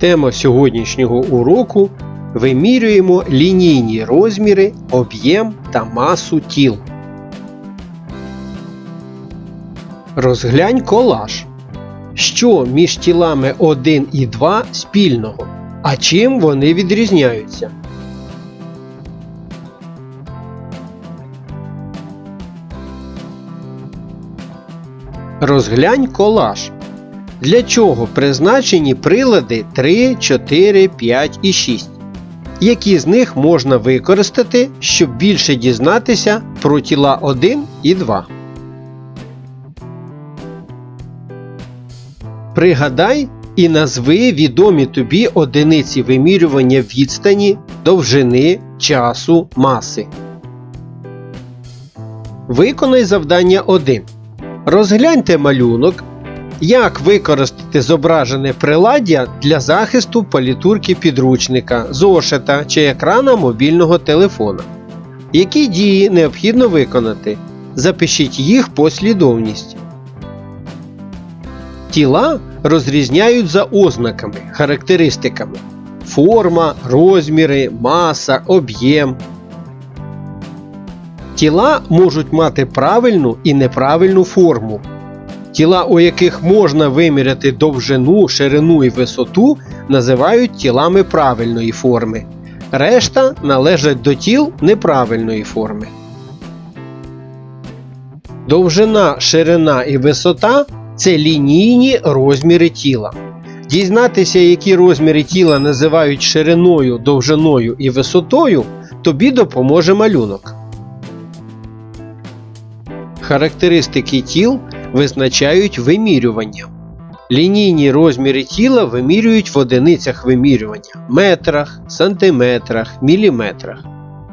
Тема сьогоднішнього уроку вимірюємо лінійні розміри, об'єм та масу тіл. Розглянь колаж. Що між тілами 1 і 2 спільного? А чим вони відрізняються? Розглянь колаж. Для чого призначені прилади 3, 4, 5 і 6? Які з них можна використати, щоб більше дізнатися про тіла 1 і 2? Пригадай і назви відомі тобі одиниці вимірювання відстані, довжини, часу, маси. Виконай завдання 1. Розгляньте малюнок, як використати зображене приладдя для захисту палітурки підручника, зошита чи екрана мобільного телефона. Які дії необхідно виконати? Запишіть їх послідовність. Тіла розрізняють за ознаками, характеристиками: форма, розміри, маса, об'єм. Тіла можуть мати правильну і неправильну форму. Тіла, у яких можна виміряти довжину, ширину і висоту, називають тілами правильної форми. Решта належать до тіл неправильної форми. Довжина, ширина і висота це лінійні розміри тіла. Дізнатися, які розміри тіла називають шириною, довжиною і висотою, тобі допоможе малюнок. Характеристики тіл визначають вимірювання. Лінійні розміри тіла вимірюють в одиницях вимірювання метрах, сантиметрах, міліметрах.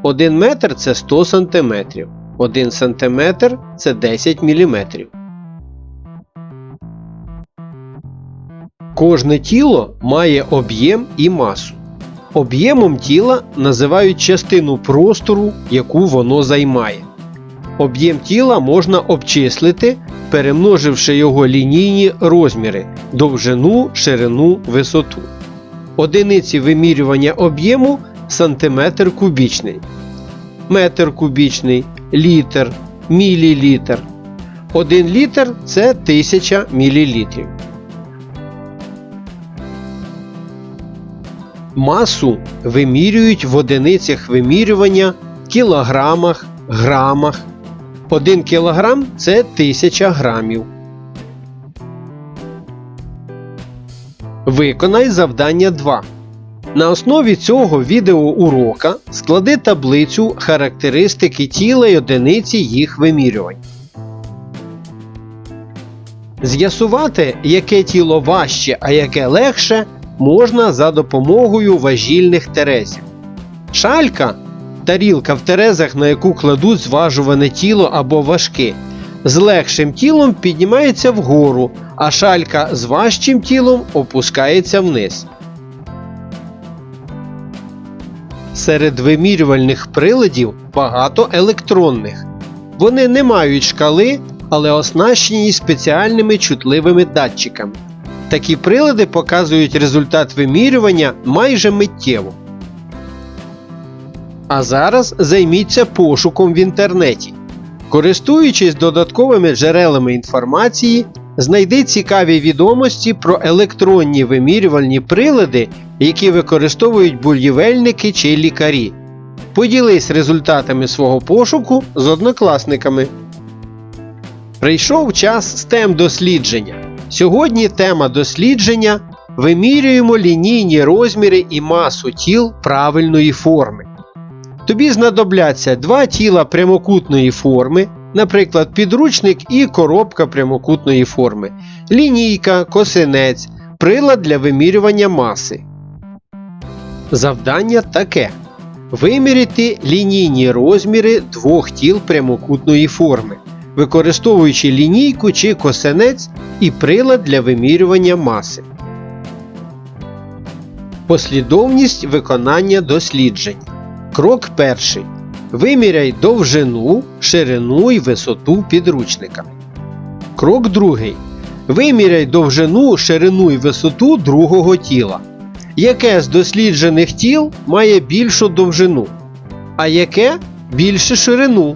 1 метр це 100 сантиметрів. 1 сантиметр це 10 міліметрів. Кожне тіло має об'єм і масу. Об'ємом тіла називають частину простору, яку воно займає. Об'єм тіла можна обчислити, перемноживши його лінійні розміри довжину, ширину, висоту. Одиниці вимірювання об'єму сантиметр кубічний, метр кубічний, літр, мілілітр. 1 літр це 1000 мілілітрів. Масу вимірюють в одиницях вимірювання кілограмах, грамах. 1 кілограм це 1000 грамів. Виконай завдання 2. На основі цього відеоурока склади таблицю характеристики тіла й одиниці їх вимірювань. З'ясувати, яке тіло важче, а яке легше, можна за допомогою важільних терезів. Шалька тарілка в терезах, на яку кладуть зважуване тіло або важки. З легшим тілом піднімається вгору, а шалька з важчим тілом опускається вниз. Серед вимірювальних приладів багато електронних. Вони не мають шкали, але оснащені спеціальними чутливими датчиками. Такі прилади показують результат вимірювання майже миттєво. А зараз займіться пошуком в інтернеті. Користуючись додатковими джерелами інформації, знайди цікаві відомості про електронні вимірювальні прилади, які використовують будівельники чи лікарі. Поділись результатами свого пошуку з однокласниками. Прийшов час STEM дослідження. Сьогодні тема дослідження вимірюємо лінійні розміри і масу тіл правильної форми. Тобі знадобляться два тіла прямокутної форми, наприклад, підручник і коробка прямокутної форми, лінійка, косинець, прилад для вимірювання маси. Завдання таке: виміряти лінійні розміри двох тіл прямокутної форми, використовуючи лінійку чи косинець і прилад для вимірювання маси. Послідовність виконання досліджень. Крок перший. Виміряй довжину, ширину і висоту підручника. Крок другий. Виміряй довжину, ширину і висоту другого тіла. Яке з досліджених тіл має більшу довжину, а яке більше ширину?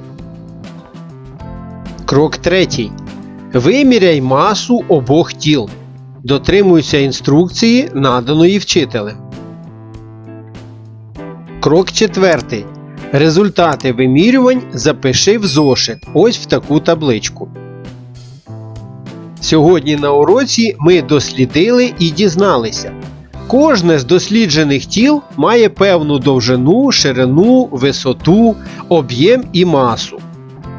Крок третій. Виміряй масу обох тіл. Дотримуйся інструкції, наданої вчителем. Крок четвертий. Результати вимірювань запиши в зошит ось в таку табличку. Сьогодні на уроці ми дослідили і дізналися. Кожне з досліджених тіл має певну довжину, ширину, висоту, об'єм і масу.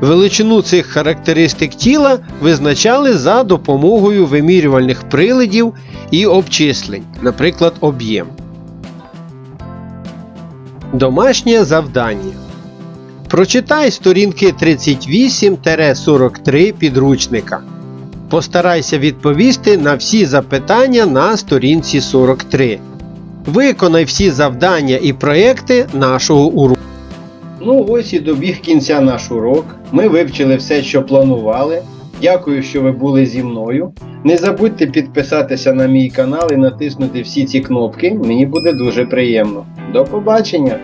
Величину цих характеристик тіла визначали за допомогою вимірювальних приладів і обчислень, наприклад, об'єм. Домашнє завдання. Прочитай сторінки 38-43 підручника. Постарайся відповісти на всі запитання на сторінці 43. Виконай всі завдання і проекти нашого уроку. Ну ось і добіг кінця наш урок. Ми вивчили все, що планували. Дякую, що ви були зі мною. Не забудьте підписатися на мій канал і натиснути всі ці кнопки. Мені буде дуже приємно. До побачення!